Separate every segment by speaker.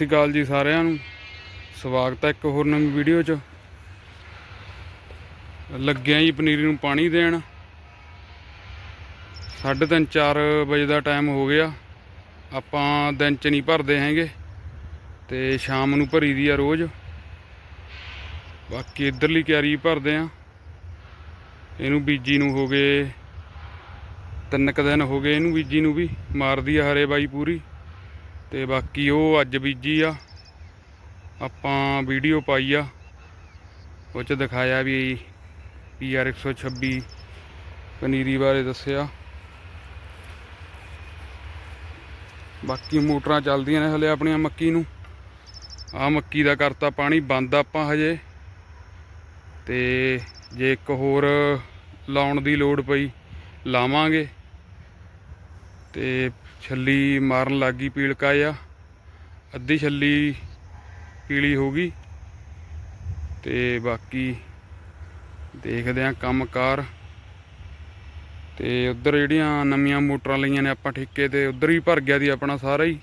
Speaker 1: ਸ਼੍ਰੀ ਅਕਾਲ ਜੀ ਸਾਰਿਆਂ ਨੂੰ। ਸਵਾਗਤ ਹੈ ਇੱਕ ਹੋਰ ਨਵੀਂ ਵੀਡੀਓ 'ਚ। ਲੱਗਿਆ ਜੀ ਪਨੀਰੀ ਨੂੰ ਪਾਣੀ ਦੇਣ। ਸਾਢੇ ਤਿੰਨ 4 ਵਜੇ ਦਾ ਟਾਈਮ ਹੋ ਗਿਆ। ਆਪਾਂ ਦਿਨ 'ਚ ਨਹੀਂ ਭਰਦੇ ਹੈਗੇ ਤੇ ਸ਼ਾਮ ਨੂੰ ਭਰੀ ਦੀ ਆ ਰੋਜ਼। ਬਾਕੀ ਇਧਰਲੀ ਕਿਆਰੀ ਭਰਦੇ ਆ। ਇਹਨੂੰ ਬੀਜੀ ਨੂੰ ਹੋ ਗਏ ਤਿੰਨ ਕੁ ਦਿਨ ਹੋ ਗਏ ਇਹਨੂੰ ਬੀਜੀ ਨੂੰ ਵੀ। ਮਾਰਦੀ ਆ ਹਰੇ ਬਾਈ ਪੂਰੀ। ਤੇ ਬਾਕੀ ਉਹ ਅੱਜ ਬੀਜੀ ਆ। ਆਪਾਂ ਵੀਡੀਓ ਪਾਈ ਆ। ਉਹ ਚ ਦਿਖਾਇਆ ਵੀ ਪੀਆਰ 126 ਪਨੀਰੀ ਬਾਰੇ ਦੱਸਿਆ। ਬਾਕੀ ਮੋਟਰਾਂ ਚੱਲਦੀਆਂ ਨੇ ਹਲੇ ਆਪਣੀਆਂ ਮੱਕੀ ਨੂੰ। ਆ ਮੱਕੀ ਦਾ ਕਰਤਾ ਪਾਣੀ, ਬੰਦ ਆਪਾਂ ਹਜੇ। ਤੇ ਜੇ ਇੱਕ ਹੋਰ ਲਾਉਣ ਦੀ ਲੋੜ ਪਈ, ਲਾਵਾਂਗੇ। ਤੇ ਛੱਲੀ ਮਾਰਨ ਲੱਗ ਗਈ ਪੀਲਕਾ ਆ ਅੱਧੀ ਛੱਲੀ ਪੀਲੀ ਹੋ ਗਈ। ਤੇ ਬਾਕੀ ਦੇਖਦੇ ਆ ਕੰਮਕਾਰ। ਤੇ ਉਧਰ ਜਿਹੜੀਆਂ ਨਵੀਆਂ ਮੋਟਰਾਂ ਲਈਆਂ ਨੇ ਆਪਾਂ ਠੇਕੇ ਤੇ, ਉਧਰ ਹੀ ਭਰ ਗਿਆ ਦੀ ਆਪਣਾ ਸਾਰਾ ਹੀ।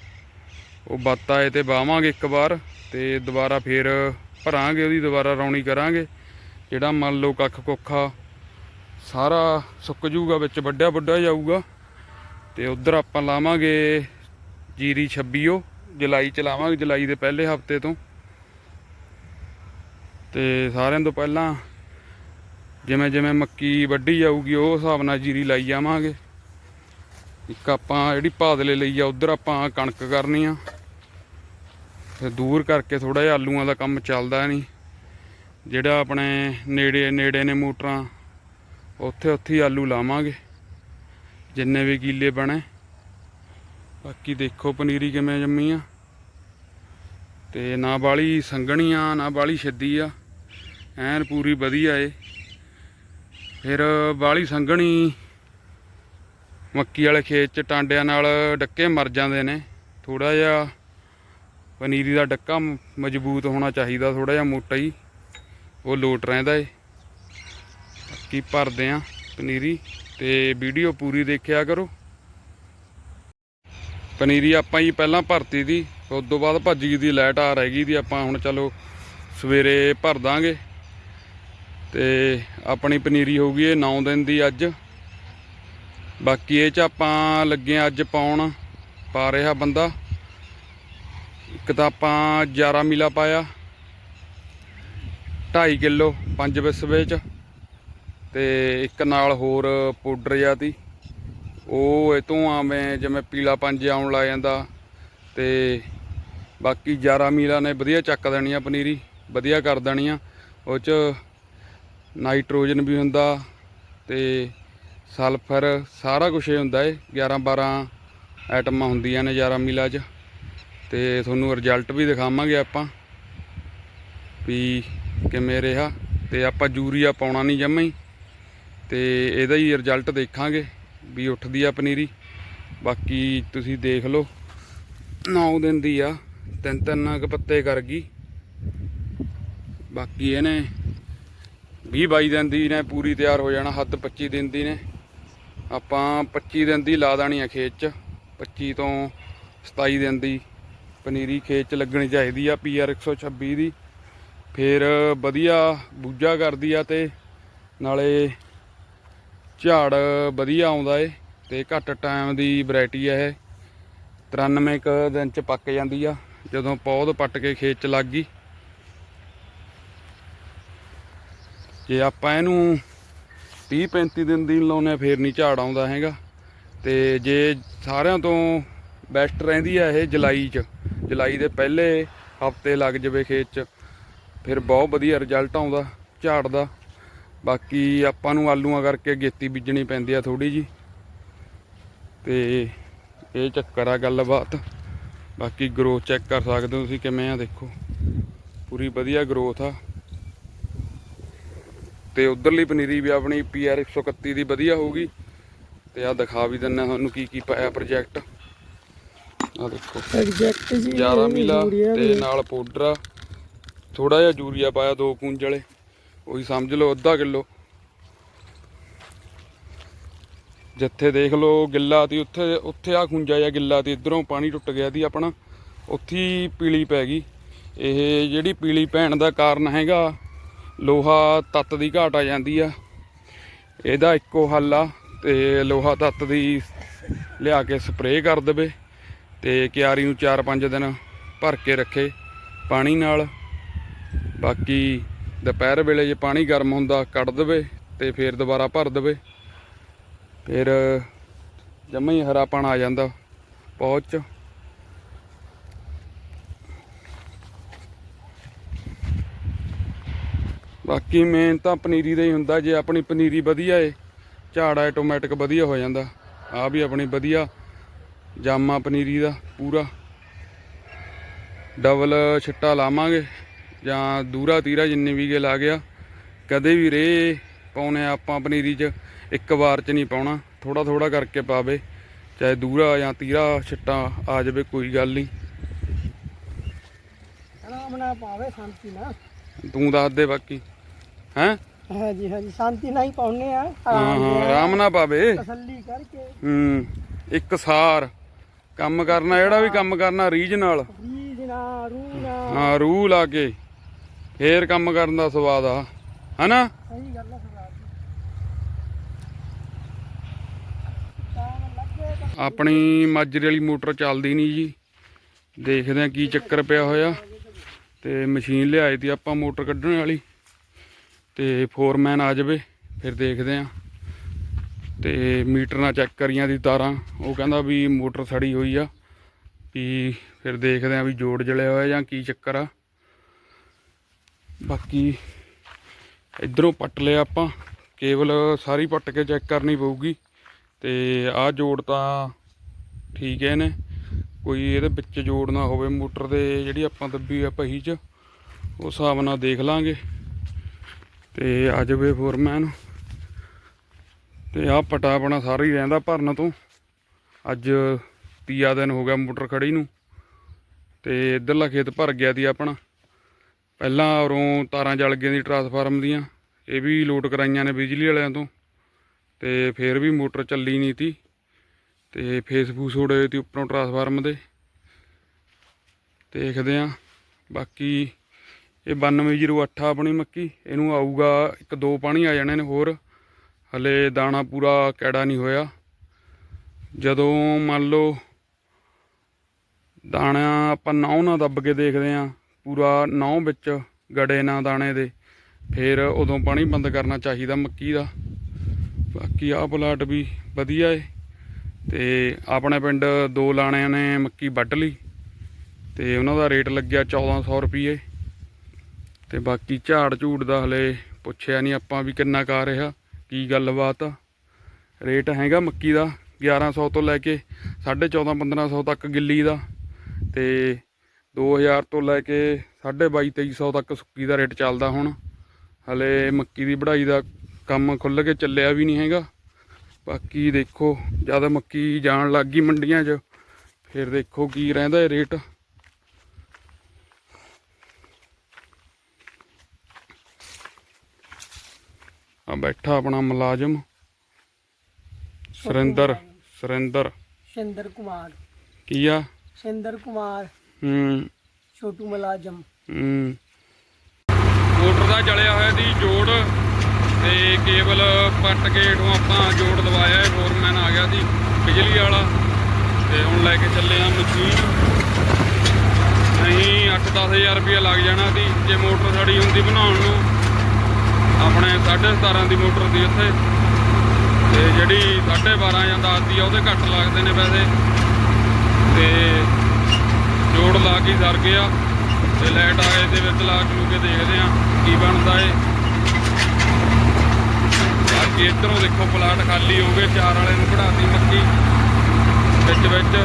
Speaker 1: ਉਹ ਬੱਤ ਆਏ ਤੇ ਬਾਵਾਂਗੇ ਇੱਕ ਵਾਰ ਤੇ ਦੁਬਾਰਾ ਫੇਰ ਭਰਾਂਗੇ ਉਹਦੀ, ਦੁਬਾਰਾ ਰੌਣੀ ਕਰਾਂਗੇ। ਜਿਹੜਾ ਮੰਨ ਲਓ ਕੱਖ ਕੋਖਾ ਸਾਰਾ ਸੁੱਕ ਜੂਗਾ ਵਿੱਚ ਵੱਡਿਆ ਵੱਡਾ ਜਾਊਗਾ। ਤੇ ਉਧਰ ਆਪਾਂ ਲਾਵਾਂਗੇ ਜੀਰੀ 26 ਉਹ ਜੁਲਾਈ ਚ ਲਾਵਾਂਗੇ, ਜੁਲਾਈ ਦੇ ਪਹਿਲੇ ਹਫ਼ਤੇ ਤੋਂ। ਤੇ ਸਾਰਿਆਂ ਤੋਂ ਪਹਿਲਾਂ ਜਿਵੇਂ ਜਿਵੇਂ ਮੱਕੀ ਵੱਢੀ ਜਾਊਗੀ, ਉਹ ਹਿਸਾਬ ਨਾਲ ਜੀਰੀ ਲਾਈ ਜਾਵਾਂਗੇ। ਇੱਕ ਆਪਾਂ ਜਿਹੜੀ ਭਾਦਲੇ ਲਈ ਆ, ਉਧਰ ਆਪਾਂ ਕਣਕ ਕਰਨੀ ਆ। ਤੇ ਦੂਰ ਕਰਕੇ ਥੋੜਾ ਜਿਹਾ ਆਲੂਆਂ ਦਾ ਕੰਮ ਚੱਲਦਾ ਨਹੀਂ। ਜਿਹੜਾ ਆਪਣੇ ਨੇੜੇ ਨੇੜੇ ਨੇ ਮੋਟਰਾਂ, ਉੱਥੇ ਉੱਥੇ ਹੀ ਆਲੂ ਲਾਵਾਂਗੇ। ਜਿੰਨੇ ਵੀ ਕੀਲੇ ਬਣੇ। ਬਾਕੀ ਦੇਖੋ ਪਨੀਰੀ ਕਿਵੇਂ ਜੰਮੀ ਆ। ਤੇ ਨਾ ਬਾਲੀ ਸੰਘਣੀ ਆ, ਨਾ ਬਾਲੀ ਛੱਦੀ ਆ। ਐਨ ਪੂਰੀ ਵਧੀਆ ਏ। ਫਿਰ ਬਾਲੀ ਸੰਘਣੀ ਮੱਕੀ ਵਾਲੇ ਖੇਤ ਚ ਟਾਂਡਿਆਂ ਨਾਲ ਡੱਕੇ ਮਰ ਜਾਂਦੇ ਨੇ। ਥੋੜਾ ਜਿਹਾ ਪਨੀਰੀ ਦਾ ਡੱਕਾ ਮ- ਮਜ਼ਬੂਤ ਹੋਣਾ ਚਾਹੀਦਾ ਥੋੜਾ ਜਿਹਾ ਮੋਟਾ ਹੀ। ਉਹ ਲੋਟ ਰਹਿੰਦਾ ਏ। ਬਾਕੀ ਭਰਦੇ ਆ ਪਨੀਰੀ। ਤੇ ਵੀਡੀਓ ਪੂਰੀ ਦੇਖਿਆ ਕਰੋ। ਪਨੀਰੀ ਆਪਾਂ ਹੀ ਪਹਿਲਾਂ ਭਰਤੀ ਦੀ, ਉਸ ਤੋਂ ਬਾਅਦ ਭੱਜ ਗਈ ਦੀ ਲਾਈਟ ਆ ਰਹਿ ਗਈ ਦੀ, ਆਪਾਂ ਹੁਣ ਚਲੋ ਸਵੇਰੇ ਭਰ ਦਾਂਗੇ। ਤੇ ਆਪਣੀ ਪਨੀਰੀ ਹੋ ਗਈ ਇਹ 9 ਦਿਨ ਦੀ ਅੱਜ। ਬਾਕੀ ਇਹ ਚ ਆਪਾਂ ਲੱਗੇ ਅੱਜ ਪਾਉਣ, ਪਾ ਰਿਹਾ ਬੰਦਾ। ਇੱਕ ਤਾਂ ਆਪਾਂ 11 ਮਿਲਾ ਪਾਇਆ 2.5 ਕਿਲੋ 5 ਵਿਸਵੇ ਚ। ਤੇ ਇੱਕ ਨਾਲ ਹੋਰ ਪਾਊਡਰ ਜਿਹਾ ਤੀ। ਉਹ ਇਹ ਤੋਂ ਆਵੇਂ ਜਿਵੇਂ ਪੀਲਾ ਪੰਜ ਆਉਣ ਲੱਗ ਜਾਂਦਾ ਤੇ ਬਾਕੀ 11 ਮੀਲਾ ਨੇ ਵਧੀਆ ਚੱਕ ਦੇਣੀ ਆ ਪਨੀਰੀ, ਵਧੀਆ ਕਰ ਦੇਣੀ ਆ। ਉਹ ਚ ਨਾਈਟ੍ਰੋਜਨ ਵੀ ਹੁੰਦਾ ਤੇ ਸਲਫਰ ਸਾਰਾ ਕੁਝ ਹੀ ਹੁੰਦਾ ਏ। 11 12 ਆਈਟਮਾਂ ਹੁੰਦੀਆਂ ਨੇ 11 ਮੀਲਾ ਚ। ਤੇ ਤੁਹਾਨੂੰ ਰਿਜ਼ਲਟ ਵੀ ਦਿਖਾਵਾਂਗੇ ਆਪਾਂ ਵੀ ਕਿਵੇਂ ਰਿਹਾ। ਤੇ ਆਪਾਂ ਯੂਰੀਆ ਪਾਉਣਾ ਨਹੀਂ ਜਮਾਂ ਹੀ। ਤੇ ਇਹਦਾ ਹੀ ਰਿਜ਼ਲਟ ਦੇਖਾਂਗੇ ਵੀ ਉੱਠਦੀ ਆ ਪਨੀਰੀ। ਬਾਕੀ ਤੁਸੀਂ ਦੇਖ ਲਓ 9 ਦਿਨ ਦੀ ਆ, ਤਿੰਨ ਤਿੰਨ ਕੁ ਪੱਤੇ ਕਰ ਗਈ। ਬਾਕੀ ਇਹਨੇ 20 22 ਦਿਨ ਦੀ ਨੇ, ਪੂਰੀ ਤਿਆਰ ਹੋ ਜਾਣਾ, ਹੱਦ 25 ਦਿਨ ਦੀ ਨੇ। ਆਪਾਂ 25 ਦਿਨ ਦੀ ਲਾ ਦੇਣੀ ਆ ਖੇਤ 'ਚ 25 ਤੋਂ 27 ਦਿਨ ਦੀ ਪਨੀਰੀ ਖੇਤ 'ਚ ਲੱਗਣੀ ਚਾਹੀਦੀ ਆ ਪੀਆਰ 126 ਦੀ। ਫਿਰ ਵਧੀਆ ਬੂਝਾ ਕਰਦੀ ਆ ਤੇ ਨਾਲੇ ਝਾੜ ਵਧੀਆ ਆਉਂਦਾ ਏ ਤੇ ਘੱਟ ਟਾਈਮ ਦੀ ਵੈਰਾਈਟੀ ਹੈ ਇਹ। 93 ਕ ਦਿਨ ਚ ਪੱਕ ਜਾਂਦੀ ਆ, ਜਦੋਂ ਪੌਦ ਪੱਟ ਕੇ ਖੇਤ ਚ ਲੱਗ ਗਈ। ਜੇ ਆਪਾਂ ਇਹਨੂੰ 30 35 ਦਿਨ ਦੀ ਲਾਉਨੇ ਆ, ਫੇਰ ਨਹੀਂ ਝਾੜ ਆਉਂਦਾ ਹੈਗਾ। ਤੇ ਜੇ ਸਾਰਿਆਂ ਤੋਂ ਬੈਸਟ ਰਹਿੰਦੀ ਆ ਇਹ ਜੁਲਾਈ ਚ। ਜੁਲਾਈ ਦੇ ਪਹਿਲੇ ਹਫ਼ਤੇ ਲੱਗ ਜਵੇ ਖੇਤ ਚ। ਫਿਰ ਬਹੁਤ ਵਧੀਆ ਰਿਜ਼ਲਟ ਆਉਂਦਾ ਝਾੜ ਦਾ। ਬਾਕੀ ਆਪਾਂ ਨੂੰ ਆਲੂਆਂ ਕਰਕੇ ਗੇਤੀ ਬੀਜਣੀ ਪੈਂਦੀ ਆ ਥੋੜੀ ਜੀ ਤੇ ਇਹ ਚੱਕਰ ਆ ਗੱਲਬਾਤ। ਬਾਕੀ ਗਰੋਥ ਚੈੱਕ ਕਰ ਸਕਦੇ ਹੋ ਤੁਸੀਂ ਕਿਵੇਂ ਆ ਦੇਖੋ। ਪੂਰੀ ਵਧੀਆ ਗਰੋਥ ਆ। ਤੇ ਉਧਰਲੀ ਪਨੀਰੀ ਵੀ ਆਪਣੀ ਪੀਆਰ 131 ਦੀ ਵਧੀਆ ਹੋਊਗੀ। ਤੇ ਆ ਦਿਖਾ ਵੀ ਦਿੰਨਾ ਤੁਹਾਨੂੰ ਕੀ ਕੀ ਪਾਇਆ ਪ੍ਰੋਜੈਕਟ ਆ ਦੇਖੋ।
Speaker 2: ਐਗਜ਼ੈਕਟ ਜੀ
Speaker 1: 11 ਮਿਲਾ ਤੇ ਨਾਲ ਪਾਊਡਰ ਥੋੜਾ ਜਿਹਾ ਯੂਰੀਆ ਪਾਇਆ ਦੋ ਕੂੰਜ ਵਾਲੇ। ਉਹੀ ਸਮਝ ਲਓ, ਅੱਧਾ ਕਿਲੋ। ਜਿੱਥੇ ਦੇਖ ਲਓ ਗਿੱਲਾ ਤੀ, ਉੱਥੇ ਉੱਥੇ ਆ ਖੁੰਜਾ ਜਾਂ ਗਿੱਲਾ ਤੀ, ਇਧਰੋਂ ਪਾਣੀ ਟੁੱਟ ਗਿਆ ਤੀ ਆਪਣਾ, ਉੱਥੇ ਹੀ ਪੀਲੀ ਪੈ ਗਈ। ਇਹ ਜਿਹੜੀ ਪੀਲੀ ਪੈਣ ਦਾ ਕਾਰਨ ਹੈਗਾ, ਲੋਹਾ ਤੱਤ ਦੀ ਘਾਟ ਆ ਜਾਂਦੀ ਆ। ਇਹਦਾ ਇੱਕੋ ਹੱਲ ਆ, ਤੇ ਲੋਹਾ ਤੱਤ ਦੀ ਲਿਆ ਕੇ ਸਪਰੇਅ ਕਰ ਦੇਵੇ, ਤੇ ਕਿਆਰੀ ਨੂੰ 4-5 ਦਿਨ ਭਰ ਕੇ ਰੱਖੇ ਪਾਣੀ ਨਾਲ। ਬਾਕੀ ਦੁਪਹਿਰ ਵੇਲੇ ਜੇ ਪਾਣੀ ਗਰਮ ਹੁੰਦਾ ਕੱਢ ਦੇਵੇ ਤੇ ਫਿਰ ਦੁਬਾਰਾ ਭਰ ਦੇਵੇ। ਫਿਰ ਜਮਾ ਹੀ ਹਰਾਪਣ ਆ ਜਾਂਦਾ ਪਹੁੰਚ। 'ਚ ਬਾਕੀ ਮੇਨ ਤਾਂ ਪਨੀਰੀ ਦਾ ਹੀ ਹੁੰਦਾ, ਜੇ ਆਪਣੀ ਪਨੀਰੀ ਵਧੀਆ ਏ, ਝਾੜ ਆਟੋਮੈਟਿਕ ਵਧੀਆ ਹੋ ਜਾਂਦਾ। ਆ ਵੀ ਆਪਣੀ ਵਧੀਆ, ਜਾਮਾ ਪਨੀਰੀ ਦਾ ਪੂਰਾ। ਡਬਲ ਛਿੱਟਾ ਲਾਵਾਂਗੇ। ਜਾਂ ਦੂਰਾ ਤੀਰਾ ਜਿੰਨੇ ਵੀ ਗੇ ਲਾ ਗਿਆ ਕਦੇ ਵੀ ਰੇ ਪਾਉਨੇ ਆਪਾਂ ਪਨੀਰੀ 'ਚ ਇੱਕ ਵਾਰ 'ਚ ਨਹੀਂ ਪਾਉਣਾ ਥੋੜਾ ਥੋੜਾ ਕਰਕੇ ਪਾਵੇ ਚਾਹੇ ਦੂਰਾ ਜਾਂ ਤੀਰਾ ਛਿੱਟਾ ਆ ਜਾਵੇ ਕੋਈ ਗੱਲ ਨਹੀਂ।
Speaker 2: ਆਰਾਮ ਨਾਲ ਪਾਵੇ ਸ਼ਾਂਤੀ ਨਾਲ।
Speaker 1: ਤੂੰ ਦੱਸ ਦੇ ਬਾਕੀ ਹੈਂ?
Speaker 2: ਹਾਂਜੀ ਹਾਂਜੀ ਸ਼ਾਂਤੀ ਨਾਲ ਹੀ ਪਾਉਨੇ ਆ
Speaker 1: ਹਾਂ ਆਰਾਮ ਨਾਲ ਪਾਵੇ।
Speaker 2: ਤਸੱਲੀ ਕਰਕੇ।
Speaker 1: ਹੂੰ ਇੱਕ ਸਾਰ ਕੰਮ ਕਰਨਾ ਜਿਹੜਾ ਵੀ ਕੰਮ ਕਰਨਾ ਰੀਝ ਨਾਲ।
Speaker 2: ਰੀਜ ਨਾ ਰੂ ਨਾ
Speaker 1: ਹਾਂ ਰੂਹ ਲਾ ਕੇ। ਫੇਰ ਕੰਮ ਕਰਨ ਦਾ ਸਵਾਦ ਆ। ਹਨਾ?
Speaker 2: ਸਹੀ ਗੱਲ ਆ ਤਾਂ
Speaker 1: ਆਪਣੀ ਮਾਜਰੇ ਵਾਲੀ ਮੋਟਰ ਚੱਲਦੀ ਨਹੀਂ ਜੀ। ਦੇਖਦੇ ਆ ਕੀ ਚੱਕਰ ਪਿਆ ਹੋਇਆ। ਤੇ ਮਸ਼ੀਨ ਲਿਆਈ ਤੀ ਆਪਾਂ ਮੋਟਰ ਕੱਢਣ ਵਾਲੀ। ਤੇ ਫੋਰਮੈਨ ਆ ਜਾਵੇ ਫਿਰ ਦੇਖਦੇ ਆ ਤੇ ਮੀਟਰ ਨਾਲ ਚੈੱਕ ਕਰੀਆਂ ਦੀ ਤਾਰਾਂ। ਉਹ ਕਹਿੰਦਾ ਵੀ ਮੋਟਰ ਸੜੀ ਹੋਈ ਆ। ਵੀ ਫਿਰ ਦੇਖਦੇ ਆ ਵੀ ਜੋੜ ਜਲਿਆ ਹੋਇਆ ਜਾਂ ਕੀ ਚੱਕਰ ਆ। ਬਾਕੀ ਇਧਰੋਂ ਪੱਟ ਲਿਆ ਆਪਾਂ। ਕੇਬਲ ਸਾਰੀ ਪੱਟ ਕੇ ਚੈੱਕ ਕਰਨੀ ਪਊਗੀ। ਤੇ ਆਹ ਜੋੜ ਤਾਂ ਠੀਕ ਹੈ ਨੇ ਕੋਈ ਇਹਦੇ ਵਿੱਚ ਜੋੜ ਨਾ ਹੋਵੇ, ਮੋਟਰ ਦੇ ਜਿਹੜੀ ਆਪਾਂ ਦੱਬੀ ਆ ਪਹੀ 'ਚ ਉਸ ਹਿਸਾਬ ਨਾਲ ਦੇਖ ਲਾਂਗੇ। ਤੇ ਆ ਜਾਵੇ ਫੋਰਮੈਨ ਤੇ ਆਹ ਪਟਾ ਆਪਣਾ ਸਾਰਾ ਹੀ ਰਹਿੰਦਾ ਭਰਨ ਤੋਂ। ਅੱਜ ਤੀਆ ਦਿਨ ਹੋ ਗਿਆ ਮੋਟਰ ਖੜੀ ਨੂੰ। ਤੇ ਇਧਰਲਾ ਖੇਤ ਭਰ ਗਿਆ ਦੀ ਆਪਣਾ। ਪਹਿਲਾਂ ਉਰੋਂ ਤਾਰਾਂ ਜਲ ਗਈਆਂ ਦੀ ਟਰਾਂਸਫਾਰਮ ਦੀਆਂ, ਇਹ ਵੀ ਲੋਟ ਕਰਾਈਆਂ ਨੇ ਬਿਜਲੀ ਵਾਲਿਆਂ ਤੋਂ, ਤੇ ਫਿਰ ਵੀ ਮੋਟਰ ਚੱਲੀ ਨਹੀਂ ਤੀ, ਤੇ ਫੇਸਬੁੱਕ ਉੜੇ ਤੀ ਉੱਪਰੋਂ ਟਰਾਂਸਫਾਰਮ ਦੇ। ਦੇਖਦੇ ਆ ਬਾਕੀ ਇਹ 9208 ਆਪਣੀ ਮੱਕੀ, ਇਹਨੂੰ ਆਊਗਾ ਇੱਕ ਦੋ ਪਾਣੀ ਆ ਜਾਣੇ ਨੇ ਹੋਰ, ਹਲੇ ਦਾਣਾ ਪੂਰਾ ਕੈੜਾ ਨਹੀਂ ਹੋਇਆ। ਜਦੋਂ ਮੰਨ ਲਓ ਦਾਣਾ ਆਪਾਂ ਨੌ ਨਾ ਦੱਬ ਕੇ ਦੇਖਦੇ ਆ ਪੂਰਾ ਨੌ ਵਿੱਚ ਗੜੇ ਨਾ ਦਾਣੇ ਦੇ, ਫਿਰ ਉਦੋਂ ਪਾਣੀ ਬੰਦ ਕਰਨਾ ਚਾਹੀਦਾ ਮੱਕੀ ਦਾ। ਬਾਕੀ ਆਹ ਪਲਾਟ ਵੀ ਵਧੀਆ ਏ ਤੇ ਆਪਣੇ ਪਿੰਡ ਦੋ ਲਾਣਿਆਂ ਨੇ ਮੱਕੀ ਵੱਢ ਲਈ ਤੇ ਉਹਨਾਂ ਦਾ ਰੇਟ ਲੱਗਿਆ 1400 ਰੁਪਏ ਤੇ ਬਾਕੀ ਝਾੜ ਝੂੜ ਦਾ ਹਲੇ ਪੁੱਛਿਆ ਨਹੀਂ ਆਪਾਂ ਵੀ ਕਿੰਨਾ ਕਾ ਰਿਹਾ, ਕੀ ਗੱਲਬਾਤ ਆ। ਰੇਟ ਹੈਗਾ ਮੱਕੀ ਦਾ 1100 ਤੋਂ ਲੈ ਕੇ 14.5 1500 ਤੱਕ ਗਿੱਲੀ ਦਾ ਤੇ 2000 ਤੋਂ ਲੈ ਕੇ 22 2300 ਤੱਕ ਸੁੱਕੀ ਦਾ ਰੇਟ ਚੱਲਦਾ ਹੁਣ। ਹਲੇ ਮੱਕੀ ਦੀ ਵਢਾਈ ਦਾ ਕੰਮ ਖੁੱਲ ਕੇ ਚੱਲਿਆ ਵੀ ਨਹੀਂ ਹੈਗਾ। ਬਾਕੀ ਦੇਖੋ ਜਦ ਮੱਕੀ ਜਾਣ ਲੱਗ ਗਈ ਮੰਡੀਆਂ 'ਚ ਫਿਰ ਦੇਖੋ ਕੀ ਰਹਿੰਦਾ ਇਹ ਰੇਟ। ਆ ਬੈਠਾ ਆਪਣਾ ਮੁਲਾਜ਼ਮ ਸੁਰਿੰਦਰ ਸੁਰਿੰਦਰ।
Speaker 2: ਸ਼ਿੰਦਰ ਕੁਮਾਰ।
Speaker 1: ਕੀ ਆ?
Speaker 2: ਸ਼ਿੰਦਰ ਕੁਮਾਰ।
Speaker 1: ਹੂੰ।
Speaker 2: ਛੋਟੂ ਮੁਲਾਜ਼ਮ।
Speaker 1: ਹੂੰ। ਮੋਟਰ ਦਾ ਜਲਿਆ ਹੋਇਆ ਦੀ ਜੋੜ ਤੇ ਕੇਬਲ ਪੱਟ ਕੇ ਇਥੋਂ ਆਪਾਂ ਜੋੜ ਦਵਾਇਆ ਇਹ ਫੋਰਮੈਨ ਆ ਗਿਆ ਸੀ ਬਿਜਲੀ ਵਾਲਾ ਤੇ ਹੁਣ ਲੈ ਕੇ ਚੱਲੇ ਆ ਮਸ਼ੀਨ। ਨਹੀਂ 8-10000 ਰੁਪਏ ਲੱਗ ਜਾਣਾ ਸੀ ਜੇ ਮੋਟਰ ਸੜੀ ਹੁੰਦੀ ਬਣਾਉਣ ਨੂੰ। ਆਪਣੇ 17.5 ਦੀ ਮੋਟਰ ਦੀ ਉੱਥੇ ਤੇ ਜਿਹੜੀ 12.5 ਜਾਂ 10 ਦੀ ਆ ਉਹਦੇ ਘੱਟ ਲੱਗਦੇ ਨੇ ਪੈਸੇ। ਤੇ ਸਰ ਗਿਆ ਤੇ ਲਾਈਟ ਆ ਦੇ ਵਿੱਚ ਲਾ ਕੇ ਦੇਖਦੇ ਆ ਕੀ ਬਣਦਾ ਏ ਬਾਕੀ ਇੱਧਰੋਂ ਦੇਖੋ ਪਲਾਟ ਖਾਲੀ ਹੋ ਗਏ, ਚਾਰ ਵਾਲੇ ਨੂੰ ਕਢਾਤੀ ਮੱਕੀ। ਵਿੱਚ ਵਿੱਚ।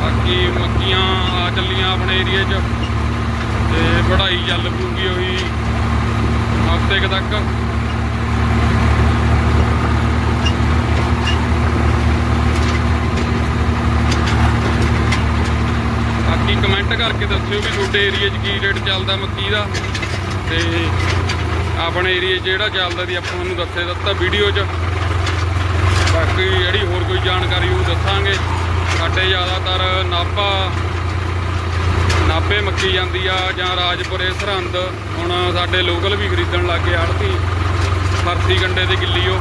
Speaker 1: ਬਾਕੀ ਮੱਕੀਆਂ ਆ ਚੱਲੀਆਂ ਆਪਣੇ ਏਰੀਏ 'ਚ। ਤੇ ਵਢਾਈ ਚੱਲ ਪੂਗੀ ਉਹੀ ਹਫ਼ਤੇ ਤੱਕ। ਬਾਕੀ ਕਮੈਂਟ ਕਰਕੇ ਦੱਸਿਓ ਵੀ ਤੁਹਾਡੇ ਏਰੀਏ 'ਚ ਕੀ ਰੇਟ ਚੱਲਦਾ ਮੱਕੀ ਦਾ। ਤੇ ਆਪਣੇ ਏਰੀਏ 'ਚ ਜਿਹੜਾ ਚੱਲਦਾ ਦੀ ਆਪਾਂ ਤੁਹਾਨੂੰ ਦੱਸੇ ਦਿੱਤਾ ਵੀਡੀਓ 'ਚ। ਬਾਕੀ ਜਿਹੜੀ ਹੋਰ ਕੋਈ ਜਾਣਕਾਰੀ ਉਹ ਦੱਸਾਂਗੇ। ਸਾਡੇ ਜ਼ਿਆਦਾਤਰ ਨਾਭਾ, ਨਾਭੇ ਮੱਕੀ ਜਾਂਦੀ ਆ ਜਾਂ ਰਾਜਪੁਰੇ ਸਰਹੰਦ। ਹੁਣ ਸਾਡੇ ਲੋਕਲ ਵੀ ਖਰੀਦਣ ਲੱਗ ਗਏ ਆੜਤੀ। ਫਰਸੀ ਗੰਡੇ ਦੇ ਕਿੱਲੀ ਉਹ।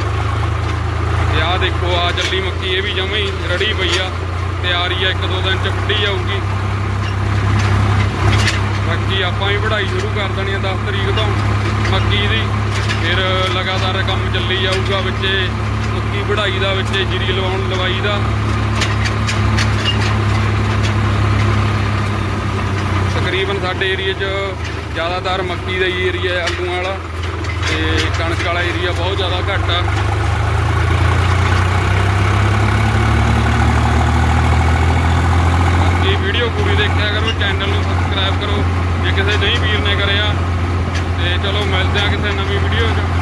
Speaker 1: ਤੇ ਆਹ ਦੇਖੋ ਆ ਚੱਲੀ ਮੱਕੀ, ਇਹ ਵੀ ਜਮਾਂ ਹੀ ਰੜੀ ਪਈ ਆ। ਤਿਆਰੀ ਆ, ਇੱਕ ਦੋ ਦਿਨ ਚ ਵੱਢੀ ਜਾਊਗੀ। ਬਾਕੀ ਆਪਾਂ ਵੀ ਵਢਾਈ ਸ਼ੁਰੂ ਕਰ ਦੇਣੀ ਆ 10 ਤਰੀਕ ਤੋਂ, ਮੱਕੀ ਦੀ। ਫਿਰ ਲਗਾਤਾਰ ਕੰਮ ਚੱਲੀ ਜਾਊਗਾ ਵਿੱਚੇ, ਮੱਕੀ ਵਢਾਈ ਦਾ ਵਿੱਚੇ, ਜੀਰੀ ਲਵਾਉਣ, ਲਵਾਈ ਦਾ। ਤਕਰੀਬਨ ਸਾਡੇ ਏਰੀਏ 'ਚ ਜ਼ਿਆਦਾਤਰ ਮੱਕੀ ਦਾ ਹੀ ਏਰੀਆ ਆਲੂਆਂ ਵਾਲਾ। ਤੇ ਕਣਕ ਵਾਲਾ ਏਰੀਆ ਬਹੁਤ ਜ਼ਿਆਦਾ ਘੱਟ ਆ। ਵੀਡੀਓ ਪੂਰੀ ਦੇਖਿਆ ਕਰੋ ਚੈਨਲ ਨੂੰ ਸਬਸਕ੍ਰਾਈਬ ਕਰੋ, ਜੇ ਕਿਸੇ ਨਹੀਂ ਵੀਰ ਨੇ ਕਰਿਆ, ਤੇ ਚਲੋ ਮਿਲਦੇ ਆ ਕਿਸੇ ਨਵੀਂ ਵੀਡੀਓ 'ਚ।